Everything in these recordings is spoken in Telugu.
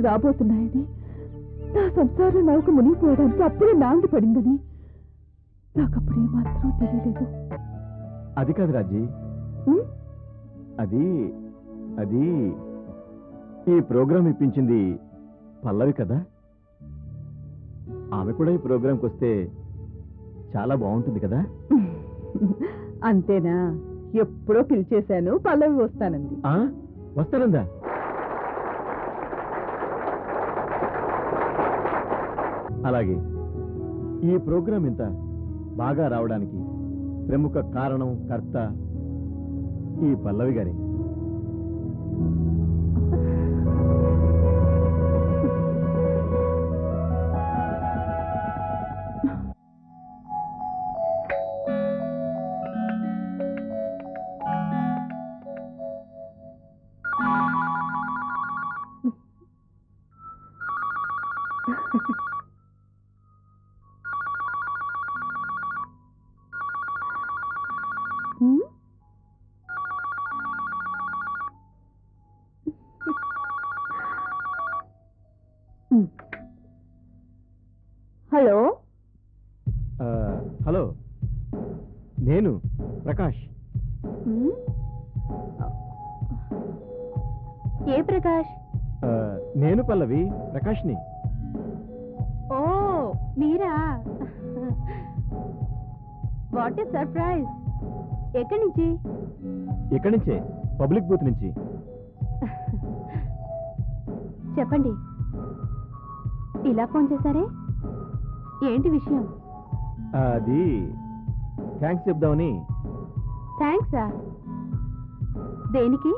తుఫాన్లు రాబోతున్నాయని. నా సంసార నౌక మునిగిపోవడానికి అప్పుడే నాంది పడిందని. నాకప్పుడే మాత్రం తెలియలేదు. అది కాదు రాజీ. అది అది ఈ ప్రోగ్రాం ఇప్పించింది పల్లవి కదా? ఆమె కూడా ఈ ప్రోగ్రాంకి వస్తే చాలా బాగుంటుంది కదా? అంతేనా? ఎప్పుడో పిలిచేశాను పల్లవి వస్తానంది. ఆ? వస్తానందా? అలాగే ఈ ప్రోగ్రాం ఇంత బాగా రావడానికి ప్రముఖ కారణం కర్త ఈ పల్లవి గారి. ప్రకాష్? నేను పల్లవి ప్రకాష్ని. ఓ మీరా? What a surprise. ఎక్కడి నుంచి? ఇక్కడి నుంచే పబ్లిక్ బూత్ నుంచి. చెప్పండి. ఇలా ఫోన్ చేశారే? ఏంటి విషయం? అది థ్యాంక్స్ చెప్దామని. థ్యాంక్సా? దేనికి?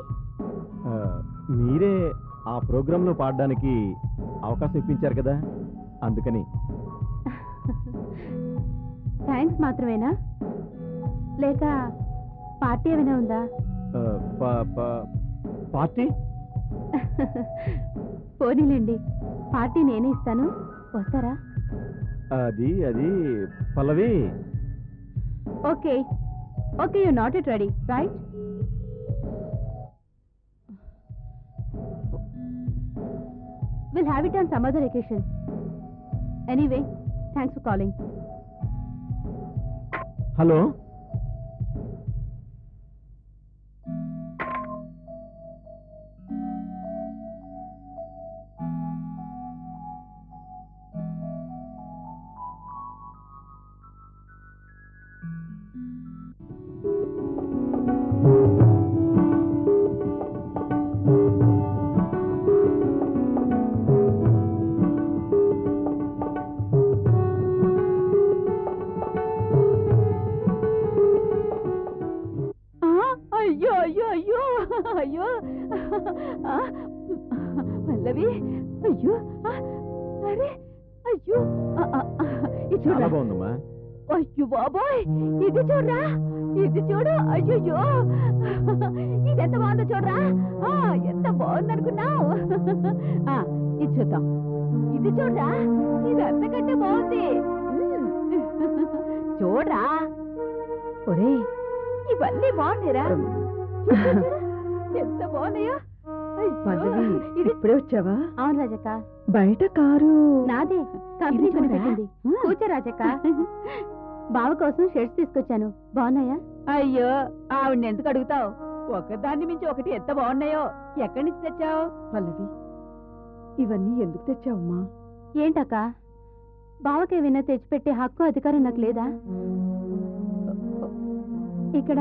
ఆ, మీరే ఆ ప్రోగ్రాంలో పాడడానికి అవకాశం ఇప్పించారు కదా? అందుకని. థ్యాంక్స్ మాత్రమేనా? లేక పార్టీ ఏమైనా ఉందా? ఆ, ప- ప- పార్టీ? పోనీలేండి. పార్టీ నేనే ఇస్తాను. వస్తారా? అది అది Pallavi. Okay. Okay you not it ready right? We'll have it on some other occasion. Anyway, thanks for calling. Hello? బాబోయ్ ఇది చూడరా ఇది చూడు అయ్యో ఇది ఎంత బాగుందో చూడరా. ఆ, ఎంత బాగుందనుకున్నావు. ఆ, ఇది చూద్దాం. ఇది చూడరా ఇది అంతకంటే బాగుంది. చూడరా. ఒరే ఇవన్నీ చూడు. ఎంత బాగున్నాయో. ఇప్పుడే వచ్చావా? అవును రాజక్క. బయట కారు. నాదే కంపెనీ కూర్చో రాజక్క. బావ కోసం షర్ట్స్ తీసుకొచ్చాను. బాగున్నాయా? అయ్యో ఆవిడ్ని ఎందుకు అడుగుతావు? ఒకదాన్ని మించి ఒకటి ఎంత బాగున్నాయో ఎక్కడి నుంచి తెచ్చావు? పల్లవి ఇవన్నీ ఎందుకు తెచ్చావమ్మా? ఏంటక్క? బావకేమైనా తెచ్చిపెట్టే హక్కు అధికారం నాకు లేదా? ఇక్కడ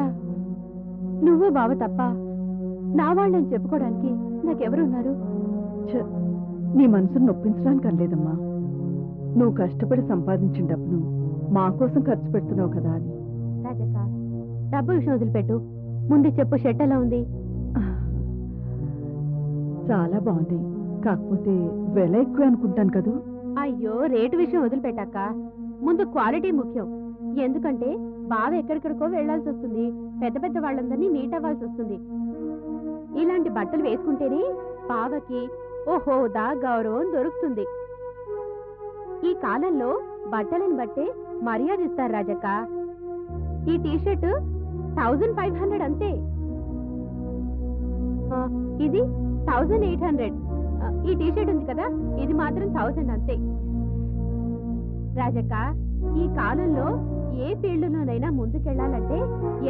నువ్వు బావ తప్ప నా వాళ్ళని చెప్పుకోవడానికి నాకెవరున్నారు? నీ మనసును నొప్పించడానికి అనలేదమ్మా. నువ్వు కష్టపడి సంపాదించిన డబ్బును మా కోసం ఖర్చు పెడుతున్నావు కదా అని. రాజక్క డబ్బు విషయం వదిలిపెట్టు. ముందు చెప్పు షర్ట్ ఎలా ఉంది? చాలా బాగుంది. కాకపోతే వెల ఎక్కువ అనుకుంటాను కదూ? అయ్యో రేటు విషయం వదిలిపెట్టాక ముందు క్వాలిటీ ముఖ్యం. ఎందుకంటే బావ ఎక్కడికడికో వెళ్ళాల్సి వస్తుంది. పెద్ద పెద్ద వాళ్ళందరినీ మీట్ అవ్వాల్సి వస్తుంది. ఇలాంటి బట్టలు వేసుకుంటేనే బావకి ఓ హోదా గౌరవం దొరుకుతుంది. ఈ కాలంలో బట్టలను బట్టే మర్యాద ఇస్తారు రాజక్క. ఈ టీషర్ట్ థౌజండ్ ఫైవ్ హండ్రెడ్ అంతే. ఇది థౌజండ్ ఎయిట్ హండ్రెడ్. ఈ టీషర్ట్ ఉంది కదా ఇది మాత్రం థౌజండ్ అంతే. రాజక్క ఈ కాలంలో ఏ ఫీల్డ్లోనైనా ముందుకెళ్ళాలంటే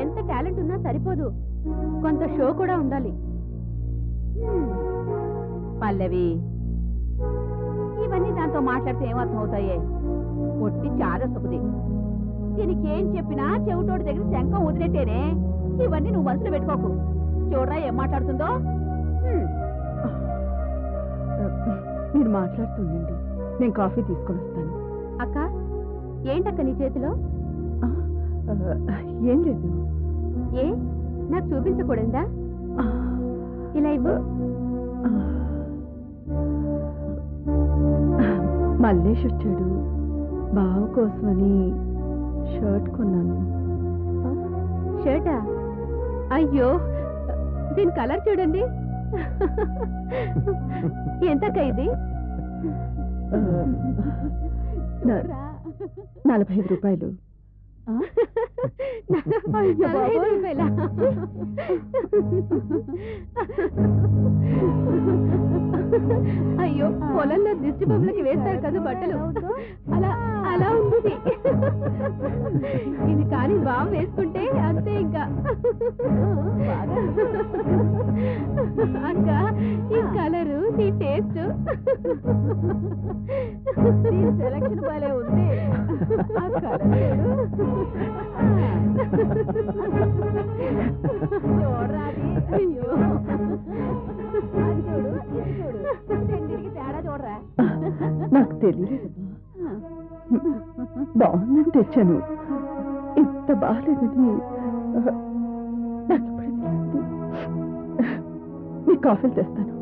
ఎంత టాలెంట్ ఉన్నా సరిపోదు. కొంత షో కూడా ఉండాలి. పల్లవి ఇవన్నీ దాంతో మాట్లాడితే ఏమర్థం అవుతాయే ఒట్టి చాలా సుఖది దీనికి ఏం చెప్పినా చెవిటోడి దగ్గర శంఖం వదిలేటేనే ఇవన్నీ నువ్వు మనసులో పెట్టుకోకు. చూడరా ఏం మాట్లాడుతుందో. మీరు మాట్లాడుతుండండి. నేను కాఫీ తీసుకొని వస్తాను. అక్క ఏంటక్క నీ చేతిలో? ఏం లేదు. ఏ? నాకు చూపించకూడదా? ఇలా ఇవ్వు. మల్లేష్ వచ్చాడు. బావ కోసమని షర్ట్ కొన్నాను. షర్టా? అయ్యో దీని కలర్ చూడండి. ఇది? న- నలభై ఐదు రూపాయలు. రూపాయలా? అయ్యో పొలంలో దిష్టి బొమ్మలకి వేస్తారు కదా బట్టలు. అలా అలా ఉంది ఇది. కానీ బాగా వేసుకుంటే అంతే ఇంకా. అక్క ఈ కలరు నీ టేస్ట్. సెలక్షన్ భలే ఉంది. ఆ కలర్ చూడరా అది. అయ్యో. నాకు బాగుందని తెచ్చాను. ఇంత బాగాలేదని నాకు ఇప్పుడు తెలిసింది. మీకు కాఫీలు తెస్తాను.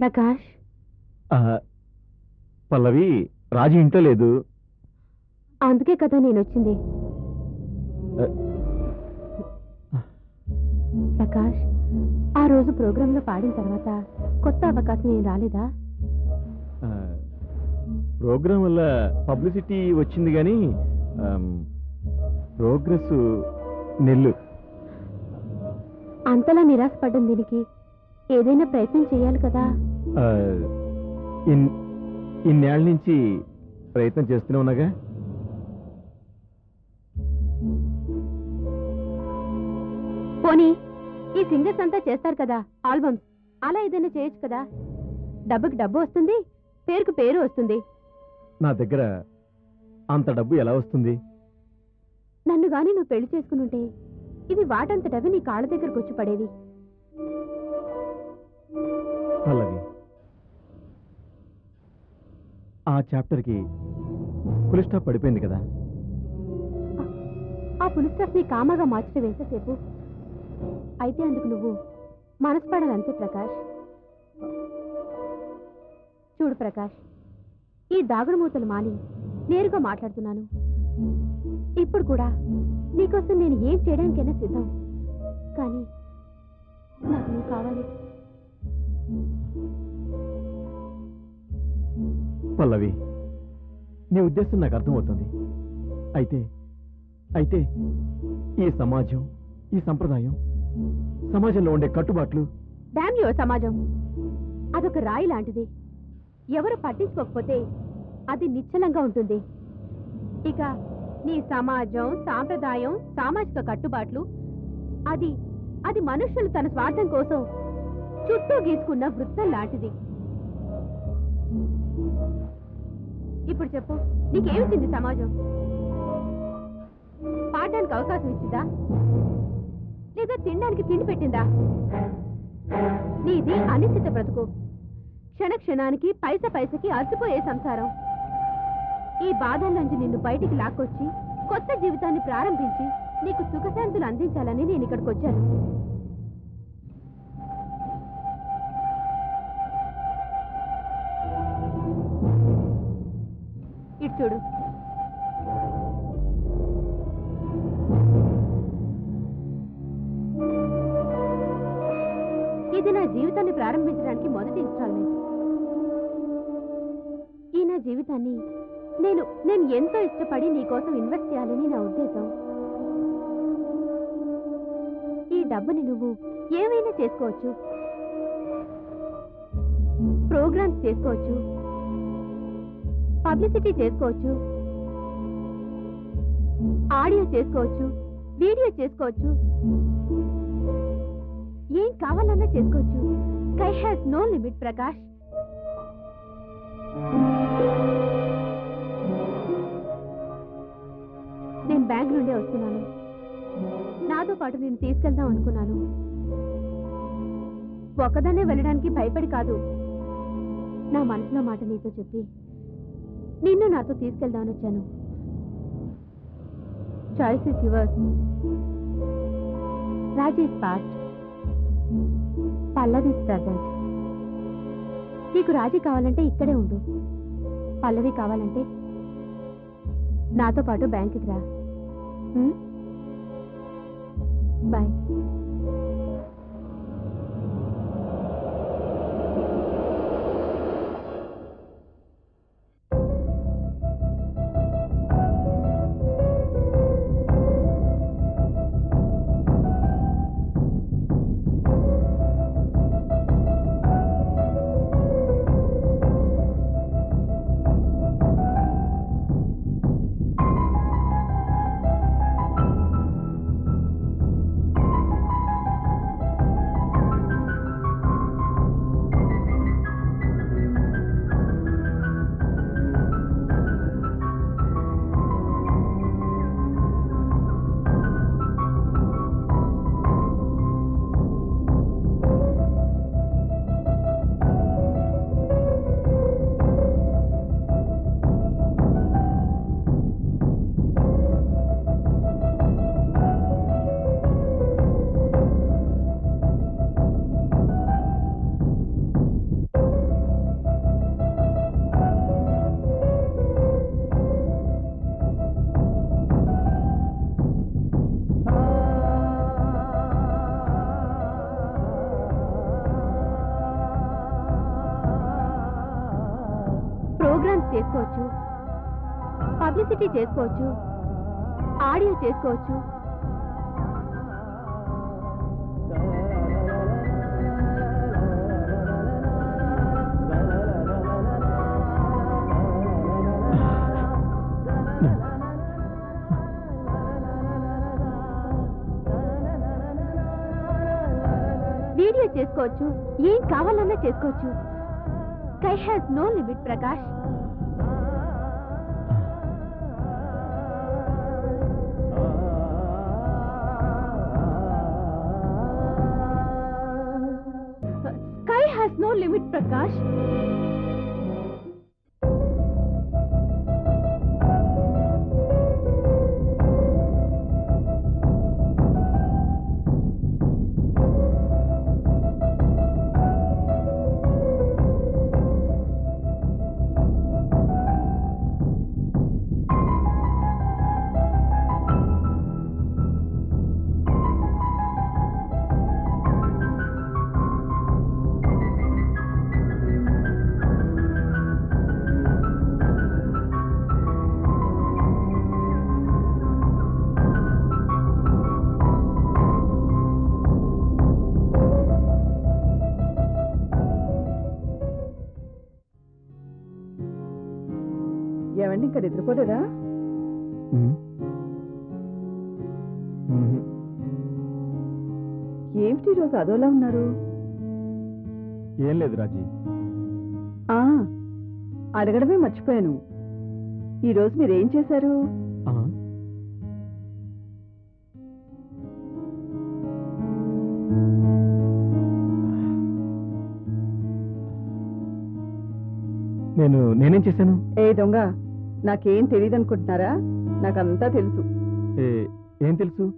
ప్రకాష్? పల్లవి రాజు ఇంట్లో లేదు. అందుకే కదా నేను వచ్చింది ప్రకాష్ ఆ రోజు ప్రోగ్రాంలో పాడిన తర్వాత కొత్త అవకాశం ఏం రాలేదా? ప్రోగ్రాం వల్ల పబ్లిసిటీ వచ్చింది కానీ ప్రోగ్రెస్ నెల్లు. అంతలా నిరాశపడ్డం దీనికి ఏదైనా ప్రయత్నం చేయాలి కదా? ఆ, ఇన్- ఇన్నేళ్ళ నుంచి ప్రయత్నం చేస్తూనే ఉన్నాగా? పోనీ ఈ సింగర్స్ అంతా చేస్తారు కదా ఆల్బమ్స్. అలా ఏదైనా చేయొచ్చు కదా. డబ్బుకి డబ్బు వస్తుంది పేరుకు పేరు వస్తుంది. నా దగ్గర అంత డబ్బు ఎలా వస్తుంది? నన్ను గాని నువ్వు పెళ్ళి చేసుకుని ఉంటే ఇవి వాటంతటవి నీ కాళ్ళ దగ్గరకు వచ్చి పడేవి. ఆ చాప్టర్కి ఫుల్ స్టాప్ పడిపోయింది కదా. ఆ పులి స్టాఫ్ కామాగా మార్చడం ఎంతసేపు? అయితే అందుకు నువ్వు మనసు పడాలంతే ప్రకాష్. చూడు ప్రకాష్ ఈ దాగుడు మూతలు మాని నేరుగా మాట్లాడుతున్నాను. ఇప్పుడు కూడా నీకోసం నేను ఏం చేయడానికైనా సిద్ధం. కానీ నాకు నువ్వు కావాలి. పల్లవి నీ ఉద్దేశం నాకు అర్థమవుతుంది. అయితే అయితే ఈ సమాజం ఈ సంప్రదాయం సమాజంలో ఉండే కట్టుబాట్లు. డామ్ సమాజం. అదొక రాయి లాంటిది. ఎవరు పట్టించుకోకపోతే అది నిశ్చలంగా ఉంటుంది. ఇక నీ సమాజం సాంప్రదాయం సామాజిక కట్టుబాట్లు అది అది మనుషులు తన స్వార్థం కోసం చుట్టూ గీసుకున్న వృత్తం లాంటిది. ఇప్పుడు చెప్పు నీకేమిచ్చింది సమాజం? పాడడానికి అవకాశం ఇచ్చిందా లేదా తినడానికి తిండి పెట్టిందా? నీది అనిశ్చిత బ్రతుకు. క్షణ క్షణానికి పైస పైసకి అలసిపోయే సంసారం. ఈ బాధల నుంచి నిన్ను బయటికి లాక్కొచ్చి కొత్త జీవితాన్ని ప్రారంభించి నీకు సుఖశాంతులు అందించాలని నేను ఇక్కడికి వచ్చాను చూడు. ఇది నా జీవితాన్ని ప్రారంభించడానికి మొదటి ఇన్స్టాల్మెంట్ ఈ నా జీవితాన్ని నేను నేను ఎంతో ఇష్టపడి నీ కోసం ఇన్వెస్ట్ చేయాలని నా ఉద్దేశం. ఈ డబ్బుని నువ్వు ఏమైనా చేసుకోవచ్చు. ప్రోగ్రామ్స్ చేసుకోవచ్చు. పబ్లిసిటీ చేసుకోవచ్చు. ఆడియో చేసుకోవచ్చు. వీడియో చేసుకోవచ్చు. ఏం కావాలన్నా చేసుకోవచ్చు. కై హ్యాస్ నో లిమిట్ ప్రకాష్. నేను బ్యాంక్ నుండే వస్తున్నాను. నాతో పాటు నేను తీసుకెళ్దాం అనుకున్నాను. ఒక్కదాన్నే వెళ్ళడానికి భయపడి కాదు. నా మనసులో మాట నీతో చెప్పి. నిన్ను నాతో తీసుకెళ్దామని వచ్చాను. Choice is yours Raj is past Pallavi is present నీకు రాజీ కావాలంటే ఇక్కడే ఉండు. పల్లవి కావాలంటే నాతో పాటు బ్యాంకుకి రా. Hmm? బాయ్ చేసుకోవచ్చు. పబ్లిసిటీ చేసుకోవచ్చు. ఆడియో చేసుకోవచ్చు. వీడియో చేసుకోవచ్చు. ఏం కావాలన్నా చేసుకోవచ్చు. Sky has no limit Prakash. Has no ఇంకా నిద్రపోలేదా. ఏమిటి ఈరోజు అదోలా ఉన్నారు? ఏం లేదు రాజీ. ఆ అడగడమే మర్చిపోయాను. ఈరోజు మీరేం చేశారు? నేను నేనేం చేశాను? ఏ దొంగ నాకేం తెలియదు అనుకుంటున్నారా నాకంతా తెలుసు. ఏ, ఏం తెలుసు?